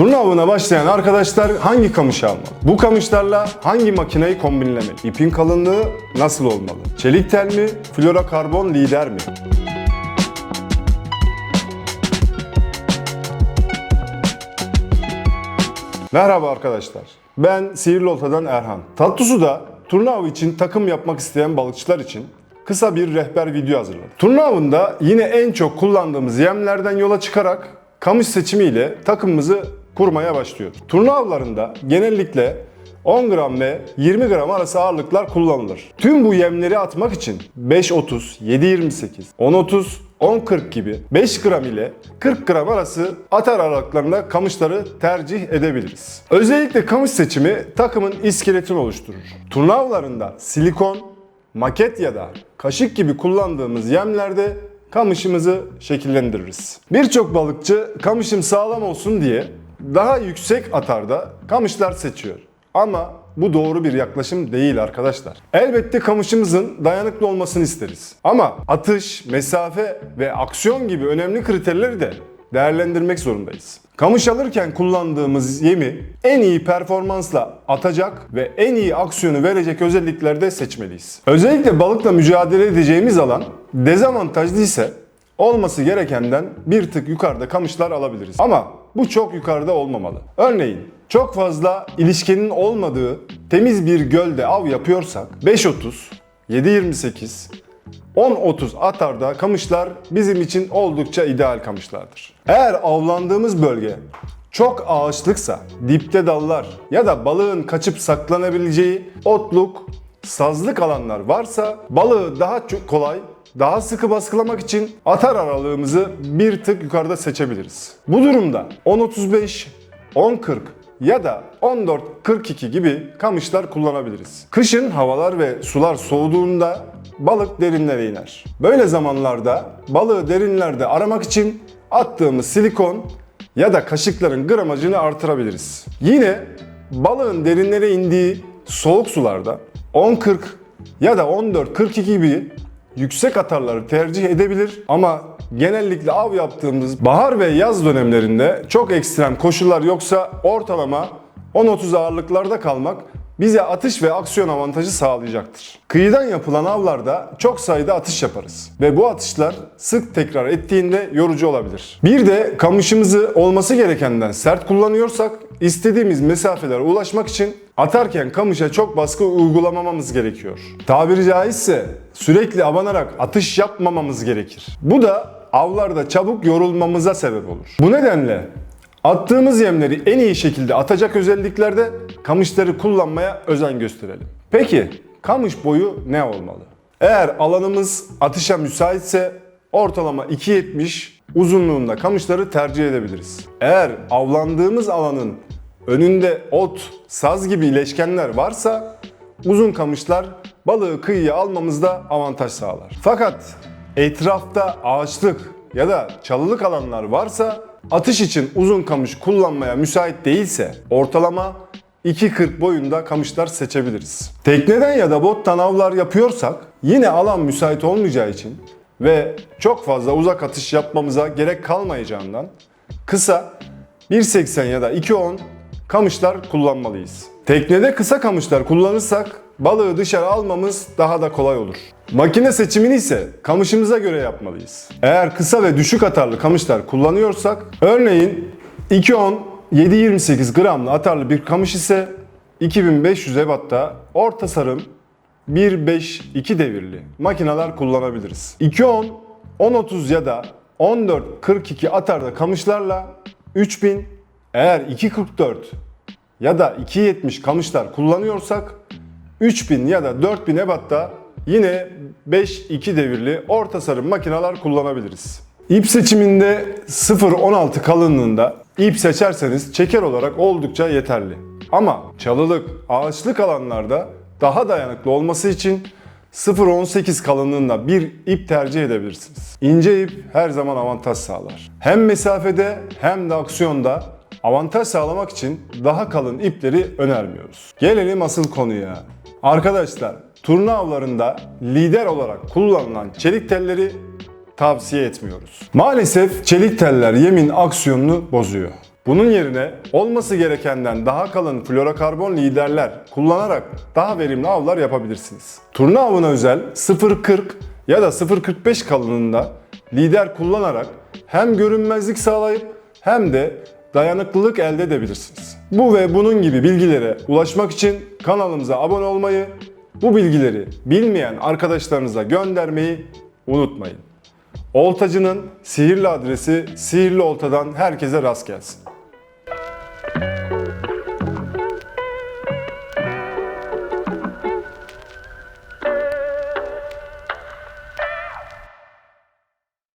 Turna avına başlayan arkadaşlar hangi kamışı almalı? Bu kamışlarla hangi makineyi kombinlemeli? İpin kalınlığı nasıl olmalı? Çelik tel mi? Florokarbon lider mi? Merhaba arkadaşlar. Ben Sihirli Olta'dan Erhan. Tatlısu'da turna avı için takım yapmak isteyen balıkçılar için kısa bir rehber video hazırladım. Turna avında yine en çok kullandığımız yemlerden yola çıkarak kamış seçimiyle takımımızı kurmaya başlıyoruz. Turna avlarında genellikle 10 gram ve 20 gram arası ağırlıklar kullanılır. Tüm bu yemleri atmak için 5.30, 7.28, 10.30, 10.40 gibi 5 gram ile 40 gram arası atar aralıklarında kamışları tercih edebiliriz. Özellikle kamış seçimi takımın iskeletini oluşturur. Turna avlarında silikon, maket ya da kaşık gibi kullandığımız yemlerde kamışımızı şekillendiririz. Birçok balıkçı kamışım sağlam olsun diye daha yüksek atarda kamışlar seçiyor. Ama bu doğru bir yaklaşım değil arkadaşlar. Elbette kamışımızın dayanıklı olmasını isteriz. Ama atış, mesafe ve aksiyon gibi önemli kriterleri de değerlendirmek zorundayız. Kamış alırken kullandığımız yemi en iyi performansla atacak ve en iyi aksiyonu verecek özelliklerde seçmeliyiz. Özellikle balıkla mücadele edeceğimiz alan dezavantajlı ise olması gerekenden bir tık yukarıda kamışlar alabiliriz. Ama bu çok yukarıda olmamalı. Örneğin çok fazla ilişkinin olmadığı temiz bir gölde av yapıyorsak 5.30, 7.28, 10-30 atarda kamışlar bizim için oldukça ideal kamışlardır. Eğer avlandığımız bölge çok ağaçlıksa, dipte dallar ya da balığın kaçıp saklanabileceği otluk, sazlık alanlar varsa balığı daha çok kolay, daha sıkı baskılamak için atar aralığımızı bir tık yukarıda seçebiliriz. Bu durumda 10-35, 10-40 ya da 14-42 gibi kamışlar kullanabiliriz. Kışın havalar ve sular soğuduğunda balık derinlere iner. Böyle zamanlarda balığı derinlerde aramak için attığımız silikon ya da kaşıkların gramajını artırabiliriz. Yine balığın derinlere indiği soğuk sularda 10-40 ya da 14-42 gibi yüksek atarları tercih edebilir ama genellikle av yaptığımız bahar ve yaz dönemlerinde çok ekstrem koşullar yoksa ortalama 10-30 ağırlıklarda kalmak bize atış ve aksiyon avantajı sağlayacaktır. Kıyıdan yapılan avlarda çok sayıda atış yaparız ve bu atışlar sık tekrar ettiğinde yorucu olabilir. Bir de kamışımızı olması gerekenden sert kullanıyorsak istediğimiz mesafelere ulaşmak için atarken kamışa çok baskı uygulamamamız gerekiyor. Tabiri caizse sürekli abanarak atış yapmamamız gerekir. Bu da avlarda çabuk yorulmamıza sebep olur. Bu nedenle Attığımız yemleri en iyi şekilde atacak özelliklerde kamışları kullanmaya özen gösterelim. Peki kamış boyu ne olmalı? Eğer alanımız atışa müsaitse ortalama 2.70 uzunluğunda kamışları tercih edebiliriz. Eğer avlandığımız alanın önünde ot, saz gibi ileşkenler varsa uzun kamışlar balığı kıyıya almamızda avantaj sağlar. Fakat etrafta ağaçlık ya da çalılık alanlar varsa atış için uzun kamış kullanmaya müsait değilse ortalama 2.40 boyunda kamışlar seçebiliriz. Tekneden ya da bottan avlar yapıyorsak yine alan müsait olmayacağı için ve çok fazla uzak atış yapmamıza gerek kalmayacağından kısa 1.80 ya da 2.10 kamışlar kullanmalıyız. Teknede kısa kamışlar kullanırsak balığı dışarı almamız daha da kolay olur. Makine seçimini ise kamışımıza göre yapmalıyız. Eğer kısa ve düşük atarlı kamışlar kullanıyorsak, örneğin 2.10 7.28 gramlı atarlı bir kamış ise 2500 ebatta orta sarım 1.5-2 devirli makineler kullanabiliriz. 2.10, 10.30 ya da 14.42 atarda kamışlarla 3000 eğer 2.44 ya da 2.70 kamışlar kullanıyorsak 3000 ya da 4000 ebatta yine 5-2 devirli orta sarım makineler kullanabiliriz. İp seçiminde 0.16 kalınlığında ip seçerseniz çeker olarak oldukça yeterli. Ama çalılık, ağaçlık alanlarda daha dayanıklı olması için 0.18 kalınlığında bir ip tercih edebilirsiniz. İnce ip her zaman avantaj sağlar. Hem mesafede hem de aksiyonda avantaj sağlamak için daha kalın ipleri önermiyoruz. Gelelim asıl konuya. Arkadaşlar turna avlarında lider olarak kullanılan çelik telleri tavsiye etmiyoruz. Maalesef çelik teller yemin aksiyonunu bozuyor. Bunun yerine olması gerekenden daha kalın florokarbon liderler kullanarak daha verimli avlar yapabilirsiniz. Turna avına özel 0.40 ya da 0.45 kalınlığında lider kullanarak hem görünmezlik sağlayıp hem de dayanıklılık elde edebilirsiniz. Bu ve bunun gibi bilgilere ulaşmak için kanalımıza abone olmayı, bu bilgileri bilmeyen arkadaşlarınıza göndermeyi unutmayın. Oltacının sihirli adresi Sihirli Olta'dan herkese rast gelsin.